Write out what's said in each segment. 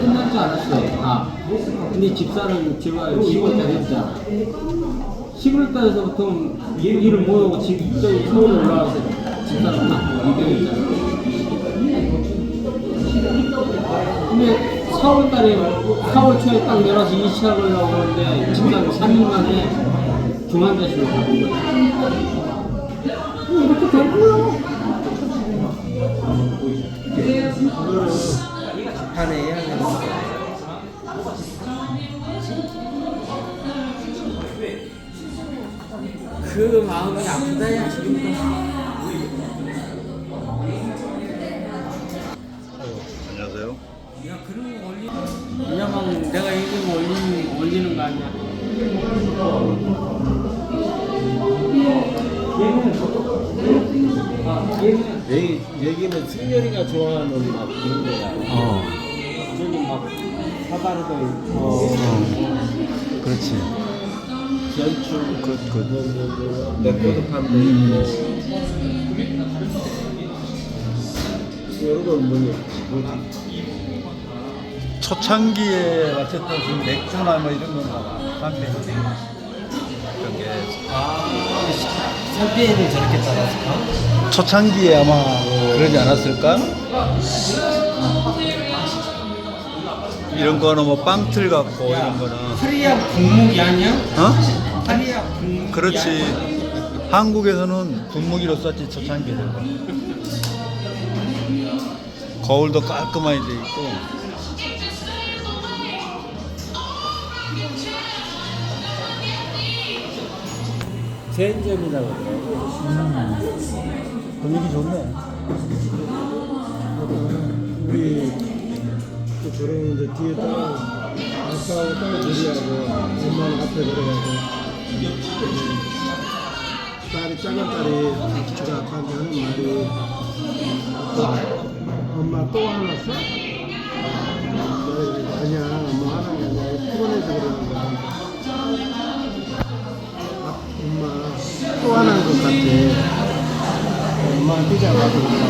끝날 줄 알았어요. 아, 근데 집사는 제가 10월달 했잖아. 11월달에서부터 일을 모으고 집 저기 서울 올라와서 집사는 다 이병했잖아. 근데 4월달에 4월 초에 딱 내려서 일 시작하려고 하는데 집사는 3일 만에 중환자실로 가는 거야. 이렇게 된 거야. 마음이 아프다야 지금도. 안녕하세요. 야, 그런 거 올리는. 왜냐면 내가 이거 올리는, 올리는 거 아니야. 여기 여기는 승열이가 좋아하는 막 그런 거야. 어, 저기 막 사다르도 있고 어, 그렇지. 연출 그, 그, 레코드 판도 있고 여러 거 뭐냐 뭐지? 초창기에 마쳤던 그 맥주나 뭐 이런 건가 봐. 담배. 그런 게. 설비에는 저렇게 따랐을까? 초창기에 아마 그러지 않았을까? 이런 거는 뭐 빵틀 같고 이런 거는. 파리야 분무기 아니야? 어? 파리야 분무기. 그렇지. 한국에서는 분무기로 썼지 초창기에는. 거울도 깔끔하게 돼 있고. 체인점이라고 그러더라고. 분위기 좋네. 또 들어오는데 뒤에 딸 아빠하고 딸 둘이하고 엄마는 앞에 들어가고. 딸이 작은 딸이 제가 아빠한테 하는 말이 엄마 또 화났어? 아니야 엄마 화난 게 아니라 피곤해서 그러는 거야. 아, 엄마 또 화난 것 같아. 엄마 삐져 가지고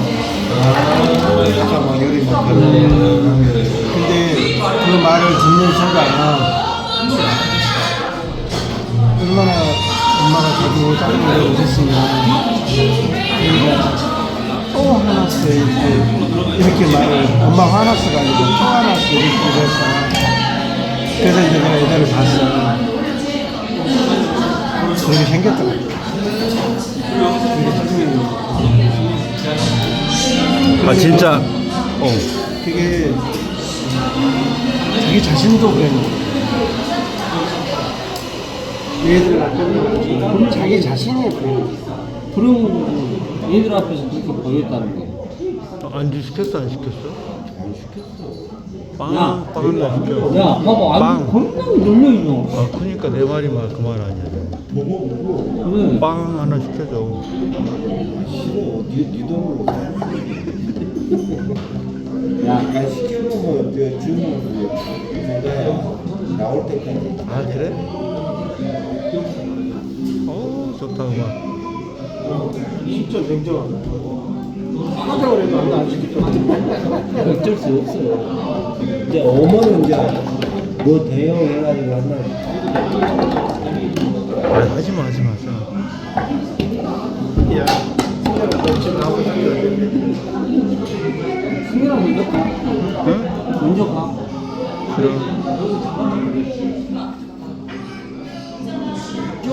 약간 막 열이 막 근데 그 말을 듣는 순간 얼마나 엄마가 자주 짜증을 내셨으면 우리가 또 화났어 이렇게, 이렇게 말을 엄마 화났어가 아니고 또 화났어 이렇게 해서 그래서 이제 내가 애들을 봤어 그렇게 생겼더라고 그 아, 진짜. 어. 그게 자기 자신도 거예요. 얘들 앞에서 자기 자신이 그런 그런 거 얘들 앞에서 그렇게 보였다는 거. 안주 시켰어, 안 시켰어? 안 시켰어. 빵, 야. 빵을 안 시켜. 야, 봐봐. 빵. 아주 겁나 놀려 있노. 아, 그니까 내 말이 막 그 말 아니야. 그래. 빵 하나 시켜줘. 싫어. 니, 니 돈으로 아, 시켜놓으면 그 주문 그거야. 나올 때까지. 아, 그래? 어, 좋다, 음악. 진짜 냉정하다. 하자 그래도 안안 시켰잖아. 어쩔 수 없어요. 이제 어머는 이제 뭐 대여해가지고 한다. 아, 하지 마, 하지 마. 하지 마.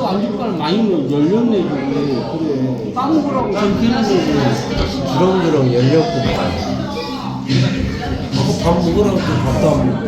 안주갈 많이 열렸네, 저게. 그래. 까먹으라고 저렇게 해놨는데. 주렁주렁 열렸고. 밥 먹으라고 또 밥도 안 먹고.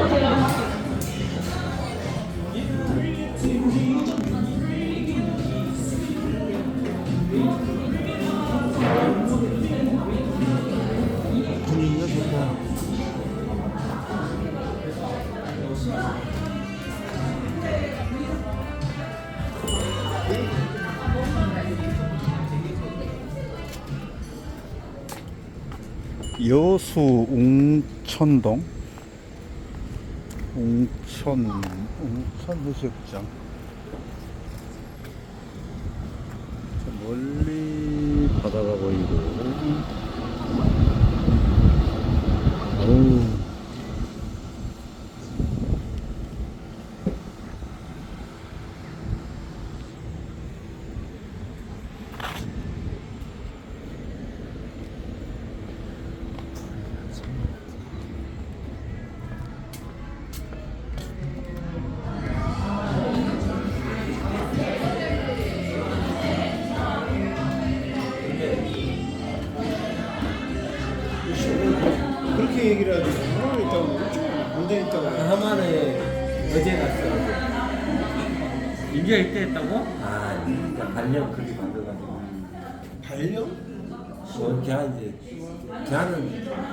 여수 웅천동? 웅천 웅천 해수욕장. 저 멀리 바다가 보이고 있다고. 하만에 어제 갔어. 인디아 입대 했다고? 아, 진짜 반년 그렇게 만들어가지고. 발령? 뭐, 걔한 이제, 걔는